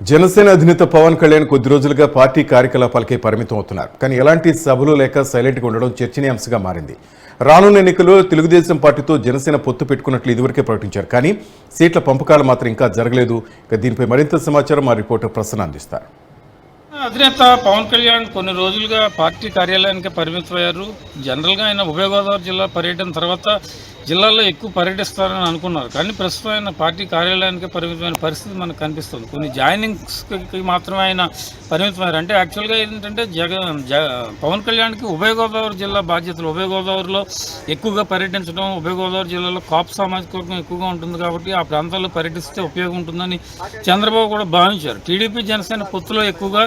జనసేన అధినేత పవన్ కళ్యాణ్ కొద్ది రోజులుగా పార్టీ కార్యకలాపాలకే పరిమితం అవుతున్నారు. కానీ ఎలాంటి సభలు లేక సైలెంట్గా ఉండడం చర్చనీయాంశంగా మారింది. రానున్న ఎన్నికల్లో తెలుగుదేశం పార్టీతో జనసేన పొత్తు పెట్టుకున్నట్లు ఇదివరకే ప్రకటించారు. కానీ సీట్ల పంపకాలు మాత్రం ఇంకా జరగలేదు. ఇక దీనిపై మరింత సమాచారం మా రిపోర్టర్ ప్రసన్న అందిస్తారు. అధినేత పవన్ కళ్యాణ్ కొన్ని రోజులుగా పార్టీ కార్యాలయానికి పరిమితమయ్యారు జనరల్గా ఆయన ఉభయ గోదావరి జిల్లా పర్యటన తర్వాత జిల్లాలో ఎక్కువ పర్యటిస్తారని అనుకున్నారు. కానీ ప్రస్తుతం ఆయన పార్టీ కార్యాలయానికి పరిమితమైన పరిస్థితి మనకు కనిపిస్తుంది. కొన్ని జాయినింగ్స్కి మాత్రమే ఆయన పరిమితమయ్యారు. అంటే యాక్చువల్గా ఏంటంటే జగన్ జ పవన్ కళ్యాణ్కి ఉభయ గోదావరి జిల్లా బాధ్యతలు. ఉభయ గోదావరిలో ఎక్కువగా పర్యటించడం ఉభయ గోదావరి జిల్లాలో కాపు సామాజిక వర్గం ఎక్కువగా ఉంటుంది కాబట్టి ఆ ప్రాంతాల్లో పర్యటిస్తే ఉపయోగం ఉంటుందని చంద్రబాబు కూడా భావించారు. టీడీపీ జనసేన పొత్తులో ఎక్కువగా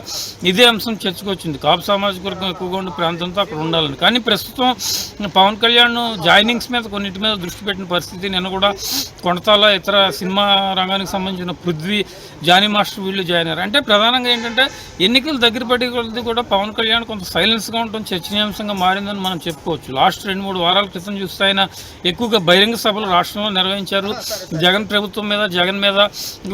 ఇదే అంశం చర్చకొచ్చింది. కాపు సామాజిక వర్గం ఎక్కువగా ఉండే ప్రాంతంతో అక్కడ ఉండాలని. కానీ ప్రస్తుతం పవన్ కళ్యాణ్ జాయినింగ్స్ మీద కొన్నిటి మీద దృష్టి పెట్టిన పరిస్థితి. నిన్న కూడా కొనతాల ఇతర సినిమా రంగానికి సంబంధించిన పృథ్వీ జానీ మాస్టర్ వీళ్ళు జాయిన్ అయ్యారు. అంటే ప్రధానంగా ఏంటంటే ఎన్నికలు దగ్గర పడి కూడా పవన్ కళ్యాణ్ కొంత సైలెన్స్గా ఉండటం చర్చనీయాంశంగా మారిందని మనం చెప్పుకోవచ్చు. లాస్ట్ రెండు మూడు వారాల క్రితం చూస్తే ఆయన ఎక్కువగా బహిరంగ సభలు రాష్ట్రంలో నిర్వహించారు. జగన్ ప్రభుత్వం మీద జగన్ మీద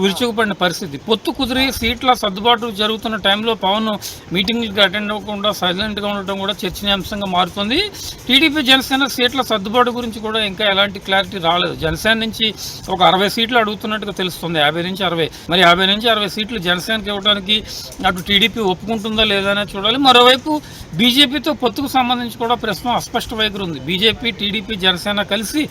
విరుచుకుపడిన పరిస్థితి. పొత్తు కుదిరి సీట్ల సర్దుబాటు జరుగుతున్న టైంలో పవన్ మీటింగ్కి అటెండ్ అవ్వకుండా సైలెంట్గా ఉండటం కూడా చర్చనీయాంశంగా మారుతుంది. టీడీపీ జనసేన సీట్ల సర్దుబాటు గురించి కూడా ఇంకా ఎలాంటి క్లారిటీ రాలేదు. జనసేన నుంచి ఒక అరవై సీట్లు అడుగుతున్నట్టుగా తెలుస్తుంది. యాభై నుంచి అరవై. మరి యాభై నుంచి అరవై సీట్లు జనసేనకి ఇవ్వడానికి అటు టీడీపీ ఒప్పుకుంటుందా లేదా అనేది చూడాలి. మరోవైపు బీజేపీతో పొత్తుకు సంబంధించి కూడా ప్రస్తుతం అస్పష్ట వైఖరి ఉంది. బీజేపీ టీడీపీ జనసేన కలిసి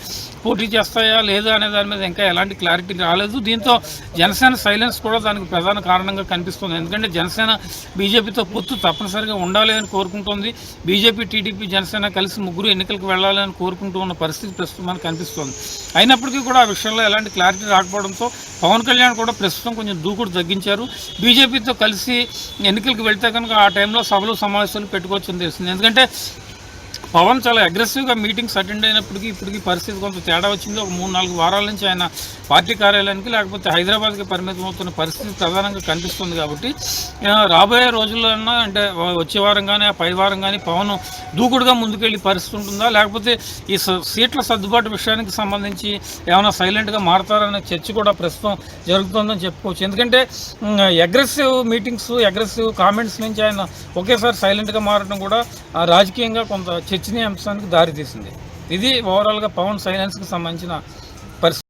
పోటీ చేస్తాయా లేదా అనే దాని మీద ఇంకా ఎలాంటి క్లారిటీ రాలేదు. దీంతో జనసేన సైలెన్స్ కూడా దానికి ప్రధాన కారణంగా కనిపిస్తుంది. ఎందుకంటే జనసేన బీజేపీతో పొత్తు తప్పనిసరిగా ఉండాలి అని కోరుకుంటోంది. బీజేపీ టీడీపీ జనసేన కలిసి ముగ్గురు ఎన్నికలకు వెళ్ళాలని కోరుకుంటూ ఉన్న పరిస్థితి ప్రస్తుతం మనకు కనిపిస్తుంది. అయినప్పటికీ కూడా ఆ విషయంలో ఎలాంటి క్లారిటీ రాకపోవడంతో పవన్ కళ్యాణ్ కూడా ప్రస్తుతం కొంచెం దూకుడు తగ్గించారు. బీజేపీతో కలిసి ఎన్నికలకు వెళ్తే కనుక ఆ టైంలో సభలు సమావేశాలు పెట్టుకోవచ్చని తెలిసింది ఎందుకంటే పవన్ చాలా అగ్రెసివ్గా మీటింగ్స్ అటెండ్ అయినప్పటికీ ఇప్పటికీ పరిస్థితి కొంత తేడా వచ్చింది. ఒక మూడు నాలుగు వారాల నుంచి ఆయన పార్టీ కార్యాలయానికి లేకపోతే హైదరాబాద్కి పరిమితం అవుతున్న పరిస్థితి ప్రధానంగా కనిపిస్తుంది కాబట్టి రాబోయే రోజుల్లో అంటే వచ్చే వారం కానీ ఆ పై వారం కానీ పవన్ దూకుడుగా ముందుకెళ్ళి పరిస్థితి ఉంటుందా? లేకపోతే ఈ సీట్ల సర్దుబాటు విషయానికి సంబంధించి ఏమైనా సైలెంట్గా మారతారనే చర్చ కూడా ప్రస్తుతం జరుగుతుందని చెప్పుకోవచ్చు. ఎందుకంటే అగ్రెసివ్ మీటింగ్స్ అగ్రెసివ్ కామెంట్స్ నుంచి ఆయన ఒకేసారి సైలెంట్గా మారడం కూడా రాజకీయంగా కొంత చర్చనీయాంశానికి దారితీసింది. ఇది ఓవరాల్గా పవన్ సైలెన్స్కి సంబంధించిన పరిస్థితి.